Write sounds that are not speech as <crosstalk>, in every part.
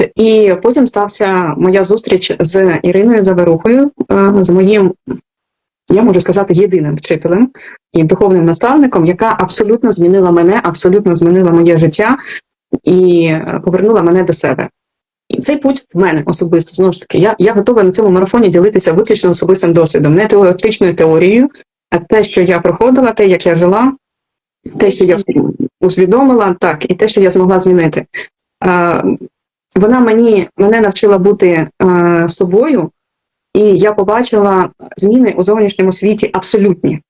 От і потім стався моя зустріч з Іриною Заверухою, е, з моїм, я можу сказати, єдиним вчителем і духовним наставником, яка абсолютно змінила мене, абсолютно змінила моє життя і е, повернула мене до себе. І цей путь в мене особисто знову ж таки. Я, я готова на цьому марафоні ділитися виключно особистим досвідом, не теоретичною теорією, а те, що я проходила, те, як я жила, те, що я усвідомила, так, і те, що я змогла змінити. Вона мені мене навчила бути е, собою, і я побачила зміни у зовнішньому світі абсолютні.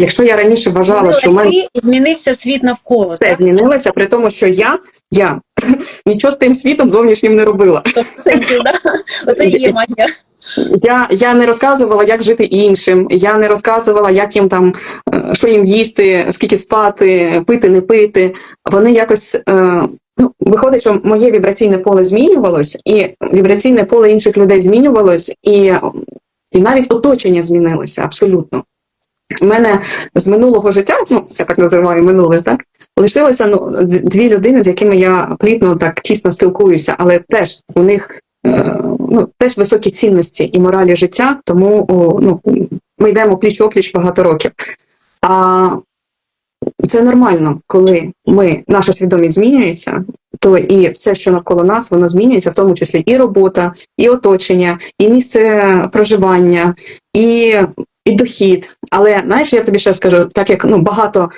Якщо я раніше вважала, що в мене змінився світ навколо. все так? змінилося, при тому, що я, я <laughs> нічого з тим світом зовнішнім не робила. Це. Оце є магія. Я, я не розказувала, як жити іншим. Я не розказувала, як їм там е, що їм їсти, скільки спати, пити, не пити. Вони якось е, ну, виходить, що моє вібраційне поле змінювалось, і вібраційне поле інших людей змінювалось, і, і навіть оточення змінилося абсолютно. У мене з минулого життя, ну я так називаю минуле, так лишилося ну, дві людини, з якими я плітно так тісно спілкуюся, але теж у них е, ну, теж високі цінності і моралі життя, тому о, ну, ми йдемо пліч опліч багато років. А це нормально, коли ми, наша свідомість змінюється, то і все, що навколо нас, воно змінюється, в тому числі і робота, і оточення, і місце проживання, і, і дохід. Але знаєш, я тобі ще скажу, так як ну, багато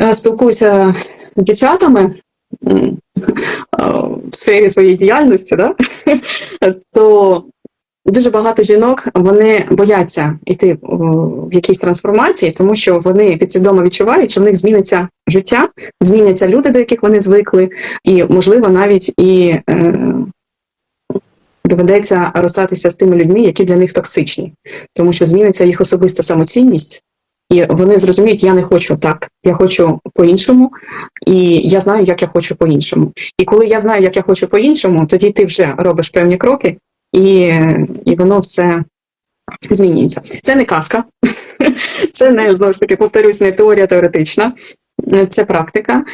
е, спілкуюся з дівчатами <laughs> е, в сфері своєї діяльності, да? <laughs> то дуже багато жінок вони бояться йти в якісь трансформації, тому що вони підсвідомо відчувають, що в них зміниться життя, зміняться люди, до яких вони звикли, і можливо навіть і е, доведеться розстатися з тими людьми, які для них токсичні, тому що зміниться їх особиста самоцінність. І вони зрозуміють, я не хочу так, я хочу по-іншому, і я знаю, як я хочу по-іншому. І коли я знаю, як я хочу по-іншому, тоді ти вже робиш певні кроки, і, і воно все змінюється. Це не казка, <laughs> це не знову ж таки повторюсь, не теорія теоретична, це практика,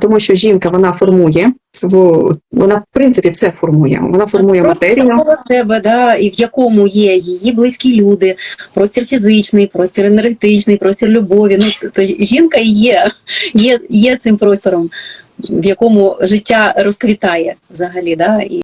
тому що жінка вона формує свою, вона в принципі все формує. Вона формує Просто матерію. себе, да, і в якому є її близькі люди, простір фізичний, простір енергетичний, простір любові. Ну то жінка є, є, є цим простором, в якому життя розквітає взагалі, да, і